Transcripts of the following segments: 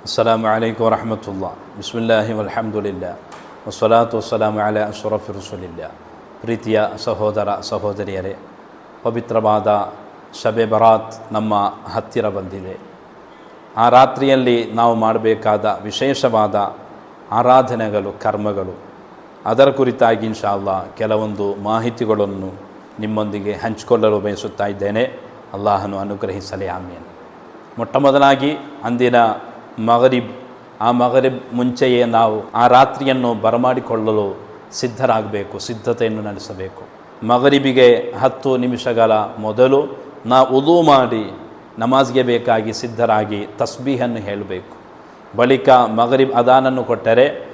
السلام عليكم ورحمة الله بسم الله والحمد لله والصلاة والسلام على أشرف رسول الله ಪ್ರೀತಿಯ ಸಹೋದರ ಸಹೋದರಿಯರೇ ಪವಿತ್ರವಾದ ಶಬೆ ಬರಾತ್ ನಮ್ಮ ಹತ್ತಿರ ಬಂದಿದೆ ಆ ರಾತ್ರಿಯಲ್ಲಿ ನಾವು ಮಾಡಬೇಕಾದ ವಿಶೇಷವಾದ ಆರಾಧನೆಗಳು ಕರ್ಮಗಳು ಅದರ ಕುರಿತಾಗಿ ಇನ್ಶಾಲ್ಲ ಕೆಲವೊಂದು ಮಾಹಿತಿಗಳನ್ನು ನಿಮ್ಮೊಂದಿಗೆ ಹಂಚಿಕೊಳ್ಳಲು ಬಯಸುತ್ತಾ ಇದ್ದೇನೆ ಅಲ್ಲಾಹನು ಅನುಗ್ರಹಿಸಲೇ ಆಮೇಲೆ ಮೊಟ್ಟ ಮೊದಲಾಗಿ ಅಂದಿನ ಮಗರಿಬ್, ಆ ಮಗರಿಬ್ ಮುಂಚೆಯೇ ನಾವು ಆ ರಾತ್ರಿಯನ್ನು ಬರಮಾಡಿಕೊಳ್ಳಲು ಸಿದ್ಧರಾಗಬೇಕು, ಸಿದ್ಧತೆಯನ್ನು ನಡೆಸಬೇಕು. ಮಗರಿಬಿಗೆ ಹತ್ತು ನಿಮಿಷಗಳ ಮೊದಲು ನಾವು ಉದು ಮಾಡಿ ನಮಾಜ್ಗೆ ಬೇಕಾಗಿ ಸಿದ್ಧರಾಗಿ ತಸ್ಬೀಹನ್ನು ಹೇಳಬೇಕು. ಬಳಿಕ ಮಗರಿಬ್ ಅದಾನನ್ನು ಕೊಟ್ಟರೆ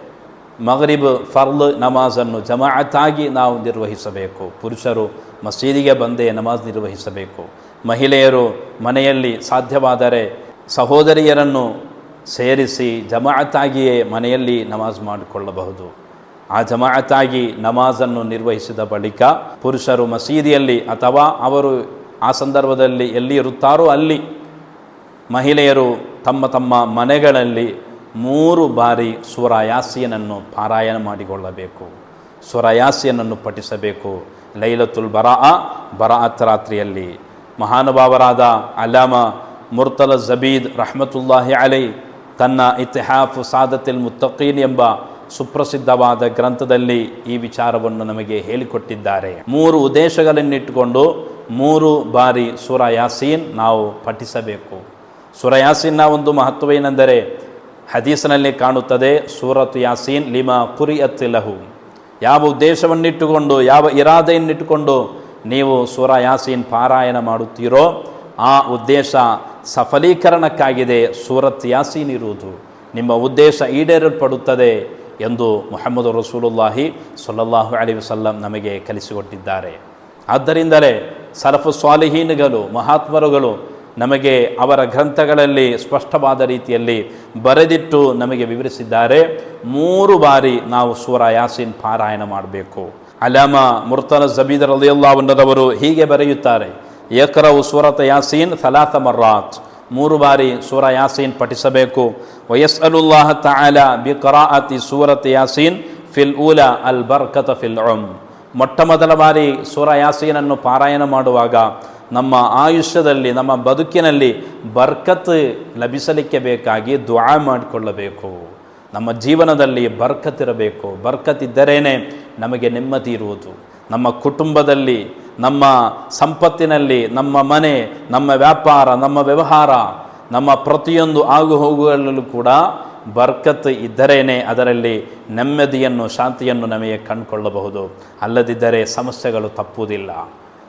ಮಗರಿಬ್ ಫರ್ಲ್ ನಮಾಜನ್ನು ಜಮಾಅತ್ತಾಗಿ ನಾವು ನಿರ್ವಹಿಸಬೇಕು. ಪುರುಷರು ಮಸೀದಿಗೆ ಬಂದೇ ನಮಾಜ್ ನಿರ್ವಹಿಸಬೇಕು. ಮಹಿಳೆಯರು ಮನೆಯಲ್ಲಿ ಸಾಧ್ಯವಾದರೆ ಸಹೋದರಿಯರನ್ನು ಸೇರಿಸಿ ಜಮಾಅತ್ತಾಗಿಯೇ ಮನೆಯಲ್ಲಿ ನಮಾಜ್ ಮಾಡಿಕೊಳ್ಳಬಹುದು. ಆ ಜಮಾಅತ್ತಾಗಿ ನಮಾಜನ್ನು ನಿರ್ವಹಿಸಿದ ಬಳಿಕ ಪುರುಷರು ಮಸೀದಿಯಲ್ಲಿ ಅಥವಾ ಅವರು ಆ ಸಂದರ್ಭದಲ್ಲಿ ಎಲ್ಲಿ ಇರುತ್ತಾರೋ ಅಲ್ಲಿ ಮಹಿಳೆಯರು ತಮ್ಮ ತಮ್ಮ ಮನೆಗಳಲ್ಲಿ ಮೂರು ಬಾರಿ ಸುರಯಾಸಿಯನನ್ನು ಪಾರಾಯಣ ಮಾಡಿಕೊಳ್ಳಬೇಕು. ಸುರಯಾಸಿಯನನ್ನು ಪಠಿಸಬೇಕು. ಲೈಲತುಲ್ ಬರಾ ಬರಾಅತ್ ರಾತ್ರಿಯಲ್ಲಿ. ಮಹಾನುಭಾವರಾದ ಅಲಾಮ ಮುರ್ತಲ ಜಬೀದ್ ರಹಮತುಲ್ಲಾಹಿ ಅಲೈ ತನ್ನ ಇತಿಹಾಫ್ ಸಾದತಿಲ್ ಮುತ್ತಕೀನ್ ಎಂಬ ಸುಪ್ರಸಿದ್ಧವಾದ ಗ್ರಂಥದಲ್ಲಿ ಈ ವಿಚಾರವನ್ನು ನಮಗೆ ಹೇಳಿಕೊಟ್ಟಿದ್ದಾರೆ. ಮೂರು ಉದ್ದೇಶಗಳನ್ನಿಟ್ಟುಕೊಂಡು ಮೂರು ಬಾರಿ ಸುರ ಯಾಸೀನ್ ನಾವು ಪಠಿಸಬೇಕು. ಸುರ ಯಾಸೀನ್ನ ಒಂದು ಮಹತ್ವವೇನೆಂದರೆ ಹದೀಸ್ನಲ್ಲಿ ಕಾಣುತ್ತದೆ, ಸೂರತ್ ಯಾಸೀನ್ ಲಿಮಾ ಕುರಿಯತ್ ಲಹು. ಯಾವ ಉದ್ದೇಶವನ್ನಿಟ್ಟುಕೊಂಡು, ಯಾವ ಇರಾದೆಯನ್ನಿಟ್ಟುಕೊಂಡು ನೀವು ಸೂರ ಯಾಸೀನ್ ಪಾರಾಯಣ ಮಾಡುತ್ತೀರೋ, ಆ ಉದ್ದೇಶ ಸಫಲೀಕರಣಕ್ಕಾಗಿದೆ ಸೂರತ್ ಯಾಸೀನ್ ಇರುವುದು. ನಿಮ್ಮ ಉದ್ದೇಶ ಈಡೇರಲ್ಪಡುತ್ತದೆ ಎಂದು ಮೊಹಮ್ಮದ್ ರಸೂಲುಲ್ಲಾಹಿ ಸೊಲ್ಲಲ್ಲಾಹು ಅಲಿ ವಸಲ್ಲಂ ನಮಗೆ ಕಲಿಸಿಕೊಟ್ಟಿದ್ದಾರೆ. ಆದ್ದರಿಂದಲೇ ಸರಫು ಸ್ವಾಲಿಹೀನ್ಗಳು, ಮಹಾತ್ಮರುಗಳು ನಮಗೆ ಅವರ ಗ್ರಂಥಗಳಲ್ಲಿ ಸ್ಪಷ್ಟವಾದ ರೀತಿಯಲ್ಲಿ ಬರೆದಿಟ್ಟು ನಮಗೆ ವಿವರಿಸಿದ್ದಾರೆ. ಮೂರು ಬಾರಿ ನಾವು ಸೂರ ಯಾಸೀನ್ ಪಾರಾಯಣ ಮಾಡಬೇಕು. ಅಲಾಮ ಮುರ್ತನ ಜಬೀದ್ ರಲಿಯಲ್ಲಾವನ್ನರವರು ಹೀಗೆ ಬರೆಯುತ್ತಾರೆ. ಏಕರವು ಸೂರತ ಯಾಸೀನ್ ಫಲಾತ ಮರ್ರಾತ್. ಮೂರು ಬಾರಿ ಸೂರ ಯಾಸೀನ್ ಪಠಿಸಬೇಕು. ವಯಸ್ಸಲುಲ್ಲಾಹ ತಾಲ ಬಿ ಕರಾಅತಿ ಸೂರತ್ ಯಾಸೀನ್ ಫಿಲ್ ಊಲ ಅಲ್ ಬರ್ಕತ ಫಿಲ್ ಉಮ್. ಮೊಟ್ಟ ಮೊದಲ ಬಾರಿ ಸೂರ ಯಾಸೀನನ್ನು ಪಾರಾಯಣ ಮಾಡುವಾಗ ನಮ್ಮ ಆಯುಷ್ಯದಲ್ಲಿ, ನಮ್ಮ ಬದುಕಿನಲ್ಲಿ ಬರ್ಕತ್ ಲಭಿಸಲಿಕ್ಕೆ ಬೇಕಾಗಿ ದ್ವಾ ಮಾಡಿಕೊಳ್ಳಬೇಕು. ನಮ್ಮ ಜೀವನದಲ್ಲಿ ಬರ್ಕತ್ ಇರಬೇಕು. ಬರ್ಕತ್ ಇದ್ದರೇನೆ ನಮಗೆ ನೆಮ್ಮದಿ ಇರುವುದು. ನಮ್ಮ ಕುಟುಂಬದಲ್ಲಿ ನಮ್ಮ ಸಂಪತ್ತಿನಲ್ಲಿ, ನಮ್ಮ ಮನೆ, ನಮ್ಮ ವ್ಯಾಪಾರ, ನಮ್ಮ ವ್ಯವಹಾರ, ನಮ್ಮ ಪ್ರತಿಯೊಂದು ಆಗು ಹೋಗುಗಳಲ್ಲೂ ಕೂಡ ಬರ್ಕತ್ ಇದ್ದರೇನೆ ಅದರಲ್ಲಿ ನೆಮ್ಮದಿಯನ್ನು, ಶಾಂತಿಯನ್ನು ನಮಗೆ ಕಂಡುಕೊಳ್ಳಬಹುದು. ಅಲ್ಲದಿದ್ದರೆ ಸಮಸ್ಯೆಗಳು ತಪ್ಪುವುದಿಲ್ಲ.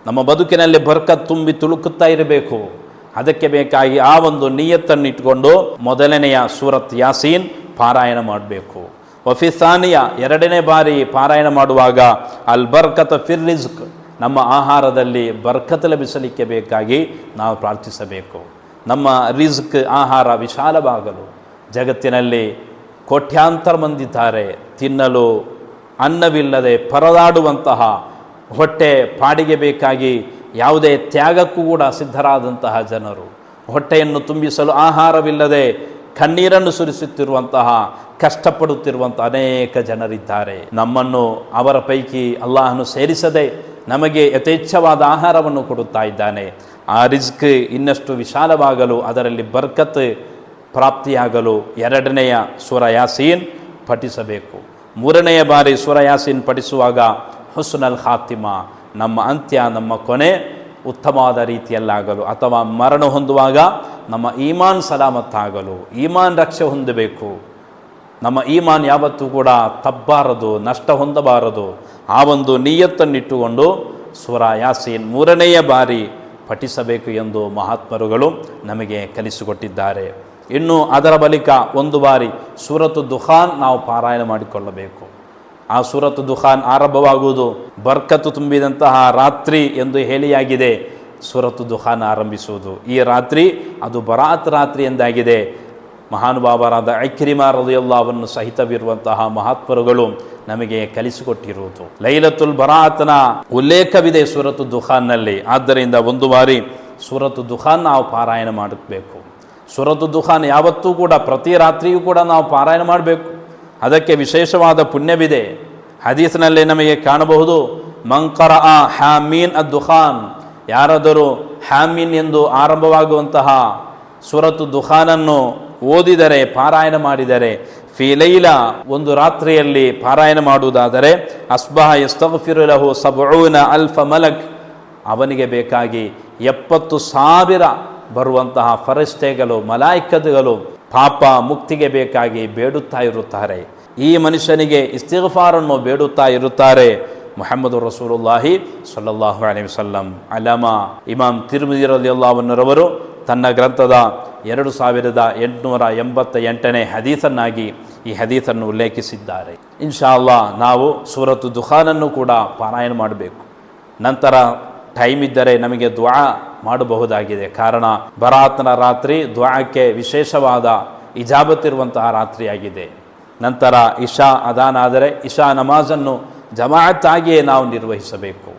ನಮ್ಮ ಬದುಕಿನಲ್ಲಿ ಬರ್ಕತ್ ತುಂಬಿ ತುಳುಕುತ್ತಾ ಇರಬೇಕು. ಅದಕ್ಕೆ ಬೇಕಾಗಿ ಆ ಒಂದು ನಿಯತ್ತನ್ನು ಇಟ್ಟುಕೊಂಡು ಮೊದಲನೆಯ ಸೂರತ್ ಯಾಸೀನ್ ಪಾರಾಯಣ ಮಾಡಬೇಕು. ವಫಿಸಾನಿಯ ಎರಡನೇ ಬಾರಿ ಪಾರಾಯಣ ಮಾಡುವಾಗ ಅಲ್ ಬರ್ಕತ್ ಫಿರ್ ರಿಜ್ಕ್ ನಮ್ಮ ಆಹಾರದಲ್ಲಿ ಬರ್ಕತ್ ಲಭಿಸಲಿಕ್ಕೆ ಬೇಕಾಗಿ ನಾವು ಪ್ರಾರ್ಥಿಸಬೇಕು. ನಮ್ಮ ರಿಸ್ಕ್ ಆಹಾರ ವಿಶಾಲವಾಗಲು. ಜಗತ್ತಿನಲ್ಲಿ ಕೋಟ್ಯಾಂತರ ಮಂದಿದ್ದಾರೆ. ತಿನ್ನಲು ಅನ್ನವಿಲ್ಲದೆ ಪರದಾಡುವಂತಹ ಹೊಟ್ಟೆ ಪಾಡಿಗೆ ಬೇಕಾಗಿ ಯಾವುದೇ ತ್ಯಾಗಕ್ಕೂ ಕೂಡ ಸಿದ್ಧರಾದಂತಹ ಜನರು. ಹೊಟ್ಟೆಯನ್ನು ತುಂಬಿಸಲು ಆಹಾರವಿಲ್ಲದೆ ಕಣ್ಣೀರನ್ನು ಸುರಿಸುತ್ತಿರುವಂತಹ ಕಷ್ಟಪಡುತ್ತಿರುವಂಥ ಅನೇಕ ಜನರಿದ್ದಾರೆ. ನಮ್ಮನ್ನು ಅವರ ಪೈಕಿ ಅಲ್ಲಾಹನು ಸೇರಿಸದೆ ನಮಗೆ ಯಥೇಚ್ಛವಾದ ಆಹಾರವನ್ನು ಕೊಡುತ್ತಾ ಇದ್ದಾನೆ. ಆ ರಿಸ್ಕ್ ಇನ್ನಷ್ಟು ವಿಶಾಲವಾಗಲು ಅದರಲ್ಲಿ ಬರ್ಕತ್ ಪ್ರಾಪ್ತಿಯಾಗಲು ಎರಡನೆಯ ಸುರ ಯಾಸೀನ್ ಪಠಿಸಬೇಕು. ಮೂರನೆಯ ಬಾರಿ ಸುರಯಾಸೀನ್ ಪಠಿಸುವಾಗ ಹುಸ್ನಲ್ ಖಾತಿಮಾ, ನಮ್ಮ ಅಂತ್ಯ, ನಮ್ಮ ಕೊನೆ ಉತ್ತಮವಾದ ರೀತಿಯಲ್ಲಾಗಲು ಅಥವಾ ಮರಣ ಹೊಂದುವಾಗ ನಮ್ಮ ಈಮಾನ್ ಸಲಾಮತ್ತಾಗಲು, ಈಮಾನ್ ರಕ್ಷೆ ಹೊಂದಬೇಕು. ನಮ್ಮ ಈಮಾನ್ ಯಾವತ್ತೂ ಕೂಡ ತಬ್ಬಾರದು ನಷ್ಟ ಹೊಂದಬಾರದು. ಆ ಒಂದು ನಿಯತ್ತನ್ನಿಟ್ಟುಕೊಂಡು ಸುರ ಯಾಸೀನ್ ಮೂರನೆಯ ಬಾರಿ ಪಠಿಸಬೇಕು ಎಂದು ಮಹಾತ್ಮರುಗಳು ನಮಗೆ ಕಲಿಸಿಕೊಟ್ಟಿದ್ದಾರೆ. ಇನ್ನು ಅದರ ಬಳಿಕ ಒಂದು ಬಾರಿ ಸೂರತು ದುಖಾನ್ ನಾವು ಪಾರಾಯಣ ಮಾಡಿಕೊಳ್ಳಬೇಕು. ಆ ಸೂರತು ದುಖಾನ್ ಆರಂಭವಾಗುವುದು ಬರ್ಕತ್ತು ತುಂಬಿದಂತಹ ರಾತ್ರಿ ಎಂದು ಹೇಳಿಯಾಗಿದೆ. ಸೂರತು ದುಖಾನ್ ಆರಂಭಿಸುವುದು ಈ ರಾತ್ರಿ, ಅದು ಬರಾತ್ ರಾತ್ರಿ ಎಂದಾಗಿದೆ. ಮಹಾನುಭಾವರಾದ ಐಕ್ರಿಮಾ ಹೃದಯಲ್ಲಾವನ್ನು ಸಹಿತವಿರುವಂತಹ ಮಹಾತ್ಮರುಗಳು ನಮಗೆ ಕಲಿಸಿಕೊಟ್ಟಿರುವುದು. ಲೈಲತುಲ್ ಬರಾತನ ಉಲ್ಲೇಖವಿದೆ ಸುರತು ದುಖಾನ್ನಲ್ಲಿ. ಆದ್ದರಿಂದ ಒಂದು ಬಾರಿ ಸುರತು ದುಖಾನ್ ನಾವು ಪಾರಾಯಣ ಮಾಡಬೇಕು. ಸುರತು ದುಖಾನ್ ಯಾವತ್ತೂ ಕೂಡ, ಪ್ರತಿ ರಾತ್ರಿಯೂ ಕೂಡ ನಾವು ಪಾರಾಯಣ ಮಾಡಬೇಕು. ಅದಕ್ಕೆ ವಿಶೇಷವಾದ ಪುಣ್ಯವಿದೆ. ಹದೀಸ್ನಲ್ಲಿ ನಮಗೆ ಕಾಣಬಹುದು ಮಂಕರ ಆ ಹ್ಯಾಮೀನ್ ಅ ದುಖಾನ್. ಯಾರಾದರೂ ಹ್ಯಾಮೀನ್ ಎಂದು ಆರಂಭವಾಗುವಂತಹ ಸುರತು ದುಖಾನನ್ನು ಓದಿದರೆ, ಪಾರಾಯಣ ಮಾಡಿದರೆ ಫಿಲೈಲ ಒಂದು ರಾತ್ರಿಯಲ್ಲಿ ಪಾರಾಯಣ ಮಾಡುವುದಾದರೆ, ಅಸ್ಬಹ ಎಸ್ತಫಿರುಲಹು ಸಬೂನ ಅಲ್ಫ ಮಲಕ್, ಅವನಿಗೆ ಬೇಕಾಗಿ ಎಪ್ಪತ್ತು ಸಾವಿರ ಬರುವಂತಹ ಫರಿಸ್ತೆಗಳು ಮಲಾಯಿಕದುಗಳು ಪಾಪ ಮುಕ್ತಿಗೆ ಬೇಕಾಗಿ ಬೇಡುತ್ತಾ ಇರುತ್ತಾರೆ. ಈ ಮನುಷ್ಯನಿಗೆ ಇಸ್ತಿಗಫಾರನ್ನು ಬೇಡುತ್ತಾ ಇರುತ್ತಾರೆ ಮೊಹಮ್ಮದ್ ರಸೂಲುಲ್ಲಾಹಿ ಸಲ್ಲಲ್ಲಾಹು ಅಲೈಹಿ ವಸಲ್ಲಂ. ಅಲಮ ಇಮಾಮ್ ತಿರುಮದಿರಲ್ಲಿಯಲ್ಲವನ್ನರವರು ತನ್ನ ಗ್ರಂಥದ ಎರಡು ಸಾವಿರದ ಎಂಟುನೂರ ಎಂಬತ್ತ ಎಂಟನೇ ಹದೀಸನ್ನಾಗಿ ಈ ಹದೀಸನ್ನು ಉಲ್ಲೇಖಿಸಿದ್ದಾರೆ. ಇನ್ಶಾ ಅಲ್ಲಾ ನಾವು ಸೂರತ್ತು ದುಖಾನನ್ನು ಕೂಡ ಪಾರಾಯಣ ಮಾಡಬೇಕು. ನಂತರ ಟೈಮ್ ಇದ್ದರೆ ನಮಗೆ ದ್ವಾ ಮಾಡಬಹುದಾಗಿದೆ. ಕಾರಣ ಬರಾತ್ನ ರಾತ್ರಿ ದ್ವಾಕ್ಕೆ ವಿಶೇಷವಾದ ಇಜಾಬತ್ತಿರುವಂತಹ ರಾತ್ರಿಯಾಗಿದೆ. ನಂತರ ಇಶಾ ಅದಾನ ಆದರೆ ಇಶಾ ನಮಾಜನ್ನು ಜಮಾಯತ್ತಾಗಿಯೇ ನಾವು ನಿರ್ವಹಿಸಬೇಕು.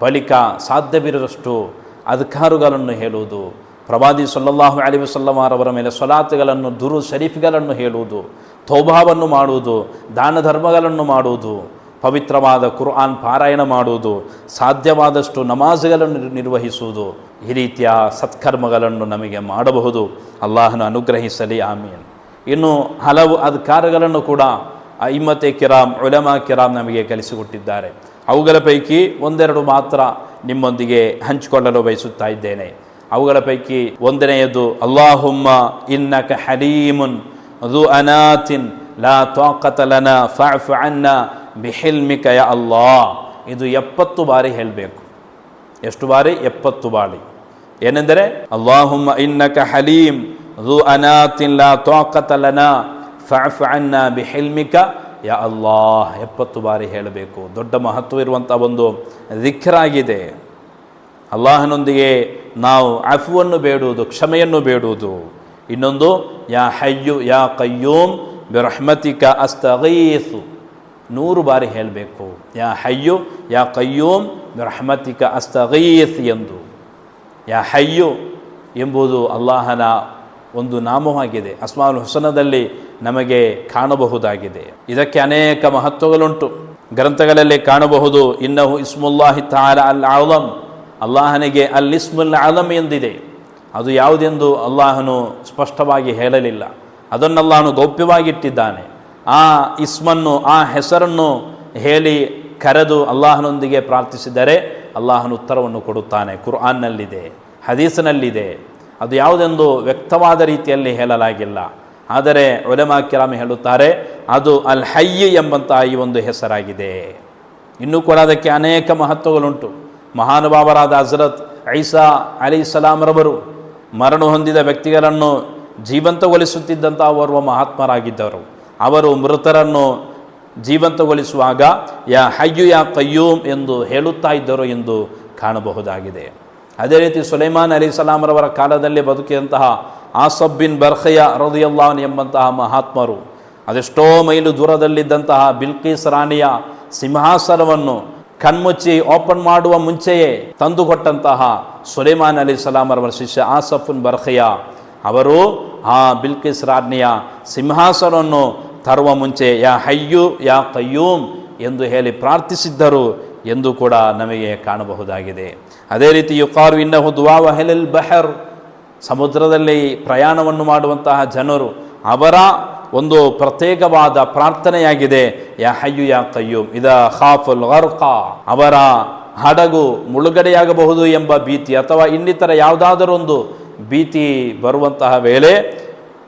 ಬಳಿಕ ಸಾಧ್ಯವಿರುವಷ್ಟು ಅಧಿಕಾರುಗಳನ್ನು ಹೇಳುವುದು ಪ್ರವಾದಿ ಸಲ್ಲಲ್ಲಾಹು ಅಲಿ ವಸಲ್ಲಮಾರವರ ಮೇಲೆ ಸೊಲಾತ್ಗಳನ್ನು, ದುರು ಶರೀಫ್ಗಳನ್ನು ಹೇಳುವುದು ತೋಭಾವನ್ನು ಮಾಡುವುದು, ದಾನ ಧರ್ಮಗಳನ್ನು ಮಾಡುವುದು, ಪವಿತ್ರವಾದ ಕುರ್ಆನ್ ಪಾರಾಯಣ ಮಾಡುವುದು, ಸಾಧ್ಯವಾದಷ್ಟು ನಮಾಜ್ಗಳನ್ನು ನಿರ್ವಹಿಸುವುದು, ಈ ರೀತಿಯ ಸತ್ಕರ್ಮಗಳನ್ನು ನಮಗೆ ಮಾಡಬಹುದು. ಅಲ್ಲಾಹನ ಅನುಗ್ರಹಿಸಲಿ, ಆಮೀನ್. ಇನ್ನು ಹಲವು ಅಧಿಕಾರಗಳನ್ನು ಕೂಡ ಇಮ್ಮತೆ ಕಿರಾಮ್, ಉಲಮಾ ಕಿರಾಮ್ ನಮಗೆ ಕಲಿಸಿಕೊಟ್ಟಿದ್ದಾರೆ. ಅವುಗಳ ಪೈಕಿ ಒಂದೆರಡು ಮಾತ್ರ ನಿಮ್ಮೊಂದಿಗೆ ಹಂಚಿಕೊಳ್ಳಲು ಬಯಸುತ್ತಾ ಇದ್ದೇನೆ. ಅವುಗಳ ಪೈಕಿ ಒಂದನೆಯದು, ಅಲ್ಲಾಹುಮ್ಮ ಇನ್ನಕ ಹಲೀಮುನ್ ಅದು ಲಾ ತ್ವಾಕತಲನ ಫಾಫ್ ಅನ್ನ ಬಿಹಿಲ್ಮಿಕ ಯ ಅಲ್ಲಾ ಇದು ಎಪ್ಪತ್ತು ಬಾರಿ ಹೇಳಬೇಕು. ಎಷ್ಟು ಬಾರಿ? ಎಪ್ಪತ್ತು ಬಾರಿ. ಏನೆಂದರೆ, ಅಲ್ಲಾಹುಮ್ಮ ಇನ್ನಕ ಹಲೀಮ್ ಅದು ಅನಾತಿನ್ ಲಾ ತೋಕತಲನ ಫಾಫ್ ಅನ್ನ ಬಿಹಿಲ್ಮಿಕ ಯಾ ಅಲ್ಲಾಹ್. ಎಪ್ಪತ್ತು ಬಾರಿ ಹೇಳಬೇಕು. ದೊಡ್ಡ ಮಹತ್ವ ಇರುವಂಥ ಒಂದು ದಿಕ್ಕರಾಗಿದೆ ಅಲ್ಲಾಹನೊಂದಿಗೆ ನಾವು ಅಫುವನ್ನು ಬೇಡುವುದು, ಕ್ಷಮೆಯನ್ನು ಬೇಡುವುದು. ಇನ್ನೊಂದು, ಯಾ ಹಯ್ಯು ಯಾ ಕಯ್ಯೂಮ್ ಬಿರಹ್ಮತಿಕ ಅಸ್ತಗೀಸು. ನೂರು ಬಾರಿ ಹೇಳಬೇಕು. ಯಾ ಹಯ್ಯು ಯಾ ಕಯ್ಯೂಮ್ ಬಿರಹ್ಮತಿಕ ಅಸ್ತಗೀಸ್ ಎಂದು. ಯಾ ಹಯ್ಯು ಎಂಬುದು ಅಲ್ಲಾಹನ ಒಂದು ನಾಮವಾಗಿದೆ. ಅಸ್ಮಾಲ್ ಹುಸನದಲ್ಲಿ ನಮಗೆ ಕಾಣಬಹುದಾಗಿದೆ. ಇದಕ್ಕೆ ಅನೇಕ ಮಹತ್ವಗಳುಂಟು. ಗ್ರಂಥಗಳಲ್ಲಿ ಕಾಣಬಹುದು, ಇನ್ನಹು ಇಸ್ಮುಲ್ಲಾಹಿ ತಾಲ ಅಲ್ ಆಲಂ ಅಲ್ಲಾಹನಿಗೆ ಅಲ್ ಇಸ್ಮುಲ್ ಅಲಮ್ ಎಂದಿದೆ. ಅದು ಯಾವುದೆಂದು ಅಲ್ಲಾಹನು ಸ್ಪಷ್ಟವಾಗಿ ಹೇಳಲಿಲ್ಲ. ಅದನ್ನಲ್ಲಾಹನು ಗೌಪ್ಯವಾಗಿಟ್ಟಿದ್ದಾನೆ. ಆ ಇಸ್ಮನ್ನು, ಆ ಹೆಸರನ್ನು ಹೇಳಿ ಕರೆದು ಅಲ್ಲಾಹನೊಂದಿಗೆ ಪ್ರಾರ್ಥಿಸಿದರೆ ಅಲ್ಲಾಹನು ಉತ್ತರವನ್ನು ಕೊಡುತ್ತಾನೆ. ಕುರ್ಆನ್ನಲ್ಲಿದೆ, ಹದೀಸ್ನಲ್ಲಿದೆ. ಅದು ಯಾವುದೆಂದು ವ್ಯಕ್ತವಾದ ರೀತಿಯಲ್ಲಿ ಹೇಳಲಾಗಿಲ್ಲ. ಆದರೆ ಒಲೆಮಾ ಕಿರಾಮಿ ಹೇಳುತ್ತಾರೆ, ಅದು ಅಲ್ ಹಯ್ಯ ಎಂಬಂತಹ ಈ ಒಂದು ಹೆಸರಾಗಿದೆ. ಇನ್ನೂ ಕೂಡ ಅದಕ್ಕೆ ಅನೇಕ ಮಹತ್ವಗಳುಂಟು. ಮಹಾನುಭಾವರಾದ ಹಜರತ್ ಐಸಾ ಅಲಿ ಇಸ್ಲಾಂರವರು ಮರಣ ಹೊಂದಿದ ವ್ಯಕ್ತಿಗಳನ್ನು ಜೀವಂತಗೊಳಿಸುತ್ತಿದ್ದಂಥ ಓರ್ವ ಮಹಾತ್ಮರಾಗಿದ್ದರು ಅವರು ಮೃತರನ್ನು ಜೀವಂತಗೊಳಿಸುವಾಗ, ಯಾ ಹಯ್ಯು ಯಾ ಕಯ್ಯೂಮ್ ಎಂದು ಹೇಳುತ್ತಾ ಇದ್ದರು ಎಂದು ಕಾಣಬಹುದಾಗಿದೆ. ಅದೇ ರೀತಿ ಸುಲೈಮಾನ್ ಅಲಿ ಸಲಾಮರವರ ಕಾಲದಲ್ಲಿ ಬದುಕಿದಂತಹ ಆಸಬ್ಬಿನ್ ಬರ್ಖಯ ರದಿಯಲ್ಲಾನ್ ಎಂಬಂತಹ ಮಹಾತ್ಮರು, ಅದೆಷ್ಟೋ ಮೈಲು ದೂರದಲ್ಲಿದ್ದಂತಹ ಬಿಲ್ಕೀಸ್ ರಾಣಿಯ ಸಿಂಹಾಸನವನ್ನು ಕಣ್ಮುಚ್ಚಿ ಓಪನ್ ಮಾಡುವ ಮುಂಚೆಯೇ ತಂದುಕೊಟ್ಟಂತಹ ಸುಲೇಮಾನ್ ಅಲಿ ಸಲಾಮರವರ ಶಿಷ್ಯ ಆಸಫುನ್ ಬರ್ಖಯ ಅವರು, ಆ ಬಿಲ್ಕಿಸ್ ರಾಜ್ನಿಯ ಸಿಂಹಾಸನವನ್ನು ತರುವ ಮುಂಚೆ ಯಾ ಹಯ್ಯು, ಯಾ ಕಯ್ಯೂಮ್ ಎಂದು ಹೇಳಿ ಪ್ರಾರ್ಥಿಸಿದ್ದರು ಎಂದು ಕೂಡ ನಮಗೆ ಕಾಣಬಹುದಾಗಿದೆ. ಅದೇ ರೀತಿ ಯುಕಾರು ಇನ್ನಹು ದುವಾ ಹೆಲಿಲ್ ಬಹರ್ ಸಮುದ್ರದಲ್ಲಿ ಪ್ರಯಾಣವನ್ನು ಮಾಡುವಂತಹ ಜನರು ಅವರ ಒಂದು ಪ್ರತ್ಯೇಕವಾದ ಪ್ರಾರ್ಥನೆಯಾಗಿದೆ. ಯಾ ಹಯ್ಯು ಯಾ ಕಯ್ಯೂಮ್. ಇದ ಖಾಫುಲ್ ಗರ್ಕ. ಅವರ ಹಡಗು ಮುಳುಗಡೆಯಾಗಬಹುದು ಎಂಬ ಭೀತಿ ಅಥವಾ ಇನ್ನಿತರ ಯಾವುದಾದರೂ ಒಂದು ಭೀತಿ ಬರುವಂತಹ ವೇಳೆ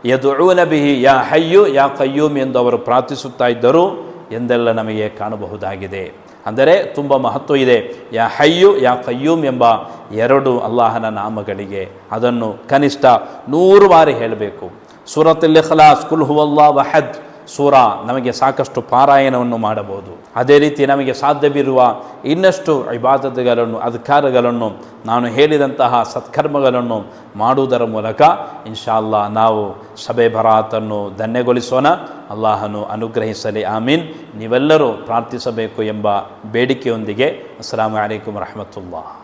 ಯದುಊನ ಬಿಹಿ ಯಾ ಹಯ್ಯು ಯಾ ಕಯ್ಯೂಮ್ ಎಂದು ಅವರು ಪ್ರಾರ್ಥಿಸುತ್ತಾ ಇದ್ದರು ಎಂದೆಲ್ಲ ನಮಗೆ ಕಾಣಬಹುದಾಗಿದೆ. ಅಂದರೆ ತುಂಬ ಮಹತ್ವ ಇದೆ. ಯಾ ಹಯ್ಯು ಯಾ ಕಯ್ಯೂಮ್ ಎಂಬ ಎರಡು ಅಲ್ಲಾಹನ ನಾಮಗಳಿಗೆ ಅದನ್ನು ಕನಿಷ್ಠ ನೂರು ಬಾರಿ ಹೇಳಬೇಕು. ಸೂರತ್ ಖಲಾಸ್ ಕುಲ್ ಹುವಲ್ಲಾ ವಹದ್ ಸೂರ ನಮಗೆ ಸಾಕಷ್ಟು ಪಾರಾಯಣವನ್ನು ಮಾಡಬಹುದು. ಅದೇ ರೀತಿ ನಮಗೆ ಸಾಧ್ಯವಿರುವ ಇನ್ನಷ್ಟು ಇಬಾದತ್ಗಳನ್ನು ಅಧಿಕಾರಗಳನ್ನು ನಾನು ಹೇಳಿದಂತಹ ಸತ್ಕರ್ಮಗಳನ್ನು ಮಾಡುವುದರ ಮೂಲಕ ಇನ್ಶಾಲ್ಲ ನಾವು ಸಭೆ ಬರಾತನ್ನು ಧನ್ಯಗೊಳಿಸೋಣ. ಅಲ್ಲಾಹನು ಅನುಗ್ರಹಿಸಲಿ, ಆಮೀನ್. ನೀವೆಲ್ಲರೂ ಪ್ರಾರ್ಥಿಸಬೇಕು ಎಂಬ ಬೇಡಿಕೆಯೊಂದಿಗೆ. ಅಲೈಕುಮ್ ರಹಮತುಲ್ಲಾ